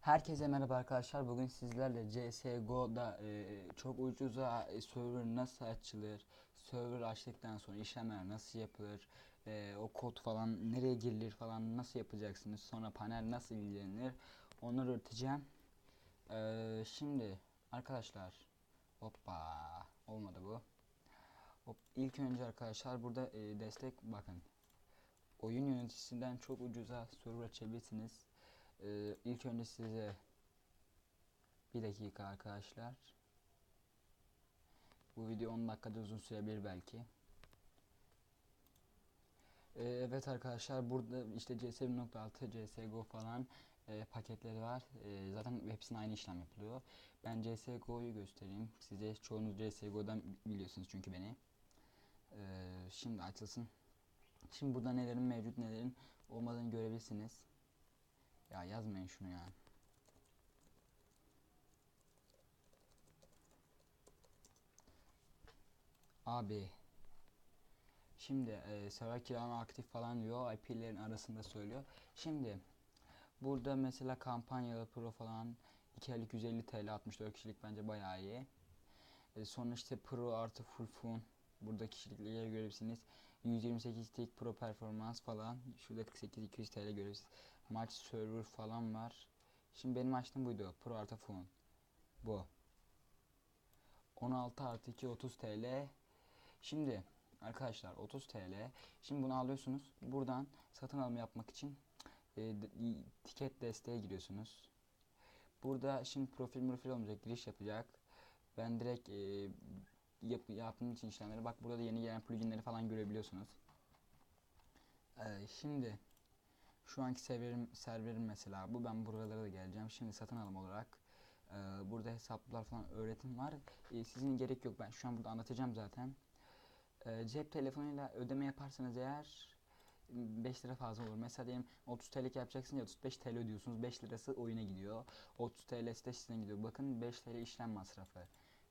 Herkese merhaba arkadaşlar. Bugün sizlerle CSGO'da e, çok ucuza e, server nasıl açılır, server açtıktan sonra işlemler nasıl yapılır, e, o kod falan nereye girilir falan nasıl yapacaksınız, sonra panel nasıl ilgilenir onu öğreteceğim. E, şimdi arkadaşlar, hoppa olmadı bu. Hop, ilk önce arkadaşlar burada e, destek bakın. Oyun yöneticisinden çok ucuza server açabilirsiniz. Ee, ilk önce size bir dakika arkadaşlar. Bu video 10 dakikada uzun sürebilir belki. Ee, evet arkadaşlar burada işte CS 1.6, CSGO falan e, paketleri var. E, zaten hepsine aynı işlem yapılıyor. Ben CSGO'yu göstereyim. Size çoğunuz CSGO'dan biliyorsunuz çünkü beni. Ee, şimdi açılsın. Şimdi burada nelerin mevcut nelerin olmadığını görebilirsiniz. Ya yazmayın şunu ya. Abi. Şimdi e, server kiralama aktif falan diyor. IP'lerin arasında söylüyor. Şimdi burada mesela kampanyalı pro falan 2 aylık 150 TL 64 kişilik bence bayağı iyi. E, sonra işte pro artı full fun. Burada kişilikleri görebilirsiniz. 128 tek pro performans falan. Şurada 48 200 TL görebilirsiniz maç server falan var. Şimdi benim açtığım buydu. Pro artı fon. Bu. 16 artı 2 30 TL. Şimdi arkadaşlar 30 TL. Şimdi bunu alıyorsunuz. Buradan satın alma yapmak için e, tiket desteğe giriyorsunuz. Burada şimdi profil profil olmayacak. Giriş yapacak. Ben direkt e, yap, yaptığım için işlemleri bak burada da yeni gelen pluginleri falan görebiliyorsunuz. E, şimdi şu anki serverim, serverim mesela bu. Ben buralara da geleceğim. Şimdi satın alım olarak e, burada hesaplar falan öğretim var. E, sizin gerek yok. Ben şu an burada anlatacağım zaten. E, cep telefonuyla ödeme yaparsanız eğer 5 lira fazla olur. Mesela diyelim 30 TL yapacaksın ya 35 TL ödüyorsunuz. 5 lirası oyuna gidiyor. 30 TL de size gidiyor. Bakın 5 TL işlem masrafı.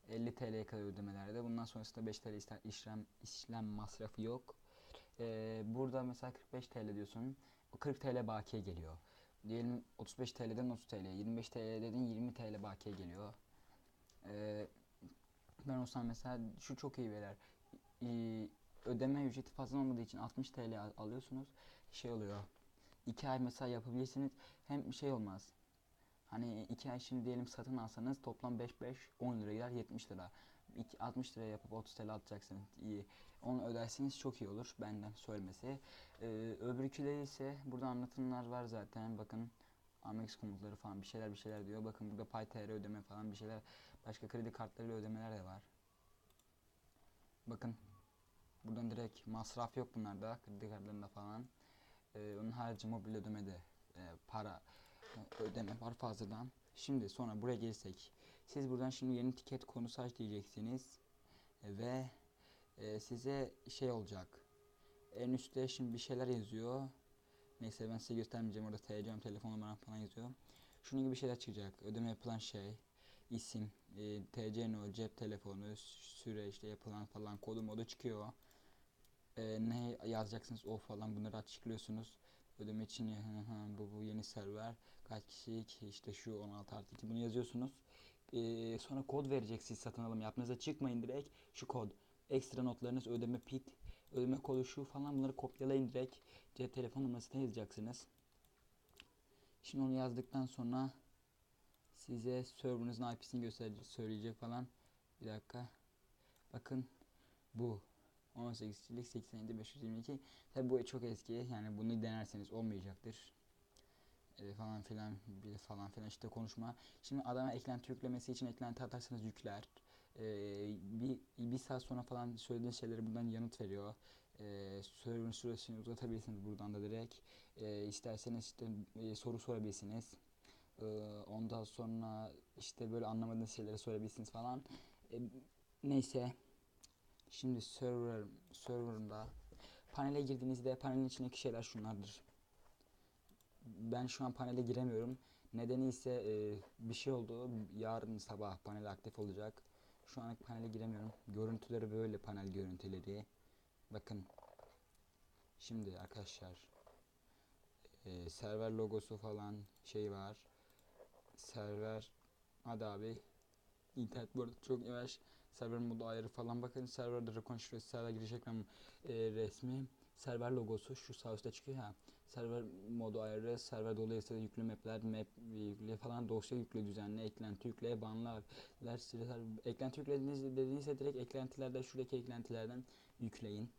50 TL'ye kadar ödemelerde. Bundan sonrasında 5 TL işlem işlem masrafı yok. Ee, burada mesela 45 TL diyorsun. 40 TL bakiye geliyor. Diyelim 35 TL'den 30 TL, 25 TL dedin 20 TL bakiye geliyor. Ee, ben olsam mesela şu çok iyi beyler. Ee, ödeme ücreti fazla olmadığı için 60 TL alıyorsunuz. Şey oluyor. 2 ay mesela yapabilirsiniz. Hem şey olmaz. Hani 2 ay şimdi diyelim satın alsanız toplam 5 5 10 lira gider 70 lira. 60 lira yapıp 30 TL atacaksınız. İyi. Onu öderseniz çok iyi olur benden söylemesi. Ee, öbürküleri ise burada anlatımlar var zaten. Bakın Amex komutları falan bir şeyler bir şeyler diyor. Bakın burada PayTR ödeme falan bir şeyler. Başka kredi kartlarıyla ödemeler de var. Bakın buradan direkt masraf yok bunlarda kredi kartlarında falan. Ee, onun harici mobil ödemede e, para e, ödeme var fazladan. Şimdi sonra buraya gelirsek siz buradan şimdi yeni tiket konusu aç diyeceksiniz ve e, size şey olacak. En üstte şimdi bir şeyler yazıyor. Neyse ben size göstermeyeceğim orada TC'm telefon numaram falan yazıyor. Şunun gibi şeyler çıkacak. Ödeme yapılan şey, isim, e, TC no, cep telefonu, süre işte yapılan falan kodu modu çıkıyor. E, ne yazacaksınız o falan bunları açıklıyorsunuz. Ödeme için bu, bu yeni server kaç kişilik işte şu 16 artı 2 bunu yazıyorsunuz. E, sonra kod verecek siz satın alım yaptığınızda çıkmayın direkt şu kod ekstra notlarınız ödeme pit ödeme kodu şu falan bunları kopyalayın direkt cep telefon numarasına yazacaksınız. Şimdi onu yazdıktan sonra size server'ınızın IP'sini gösterecek söyleyecek falan. Bir dakika. Bakın bu 18 kişilik 87 522. Tabi bu çok eski. Yani bunu denerseniz olmayacaktır. E, falan filan bir falan filan işte konuşma. Şimdi adama eklenti yüklemesi için eklenti atarsanız yükler e, bir, bir saat sonra falan söylediğin şeyleri buradan yanıt veriyor. E, server'ın süresini uzatabilirsiniz buradan da direkt. E, isterseniz işte e, soru sorabilirsiniz. E, ondan sonra işte böyle anlamadığınız şeyleri sorabilirsiniz falan. E, neyse. Şimdi server server'da panele girdiğinizde panelin içindeki şeyler şunlardır. Ben şu an panele giremiyorum. Nedeni ise e, bir şey oldu. Yarın sabah panel aktif olacak. Şu an panele giremiyorum. Görüntüleri böyle panel görüntüleri. Bakın. Şimdi arkadaşlar e, server logosu falan şey var. server hadi abi internet bu arada çok yavaş server modu ayarı falan bakın serverde rekonstrüksiyon server giriş ekranı e, resmi server logosu şu sağ üstte çıkıyor ha server modu ayarı server dolayısıyla yüklü mapler map yükle falan dosya yükle düzenle eklenti yükle siler eklenti yüklediğiniz dediğinizde direkt eklentilerde şuradaki eklentilerden yükleyin.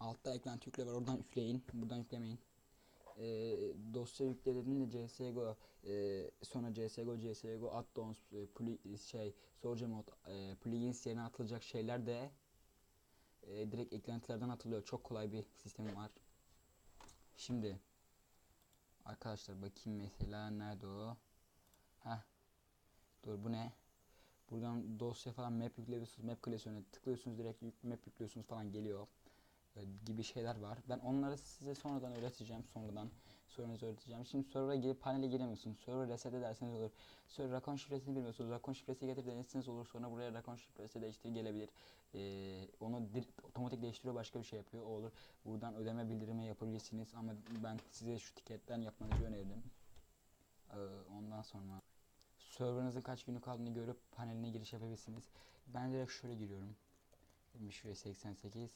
Altta eklenti yükle var oradan yükleyin buradan yüklemeyin. E, dosya yüklediğinde CSGO e, sonra CSGO CSGO add-ons e, pli- şey Soldier mod e, plugins yerine atılacak şeyler de e, direkt eklentilerden atılıyor. Çok kolay bir sistemi var. Şimdi arkadaşlar bakayım mesela nerede o? Heh. Dur bu ne? Buradan dosya falan map yüklüyorsunuz. Map klasörüne tıklıyorsunuz direkt yük, map yüklüyorsunuz falan geliyor. E, gibi şeyler var. Ben onları size sonradan öğreteceğim. Sonradan sonranızı öğreteceğim. Şimdi server'a girip panele giremiyorsunuz. Server reset ederseniz olur. Server rakon şifresini bilmiyorsunuz. Rakon şifresi getir denerseniz olur. Sonra buraya rakon şifresi değiştir gelebilir. Ee, onu otomatik değiştiriyor başka bir şey yapıyor. O olur. Buradan ödeme bildirimi yapabilirsiniz ama ben size şu tiketten yapmanızı öneririm. Ee, ondan sonra serverınızın kaç günlük kaldığını görüp paneline giriş yapabilirsiniz. Ben direkt şöyle giriyorum. Şuraya 88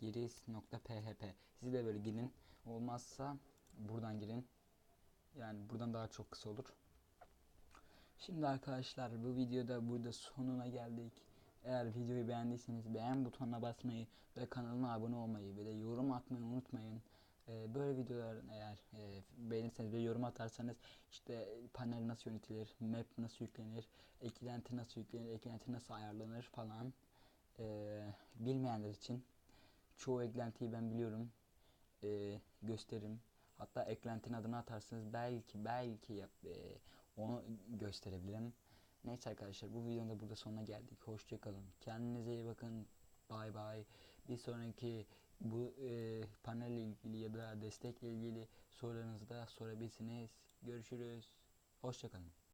giriş.php Siz de böyle girin. Olmazsa buradan girin. Yani buradan daha çok kısa olur. Şimdi arkadaşlar bu videoda burada sonuna geldik. Eğer videoyu beğendiyseniz beğen butonuna basmayı ve kanalıma abone olmayı ve de yorum atmayı unutmayın. Ee, böyle videoların eğer e, beğenirseniz ve yorum atarsanız işte panel nasıl yönetilir, map nasıl yüklenir, eklenti nasıl yüklenir, eklenti nasıl ayarlanır falan ee, bilmeyenler için çoğu eklentiyi ben biliyorum ee, gösteririm. Hatta eklentinin adını atarsanız belki belki yap, ee, onu gösterebilirim. Neyse arkadaşlar bu videonun da burada sonuna geldik. Hoşçakalın. Kendinize iyi bakın. Bay bay. Bir sonraki bu e, panelle ilgili ya da destekle ilgili sorularınızı da sorabilirsiniz. Görüşürüz. Hoşçakalın.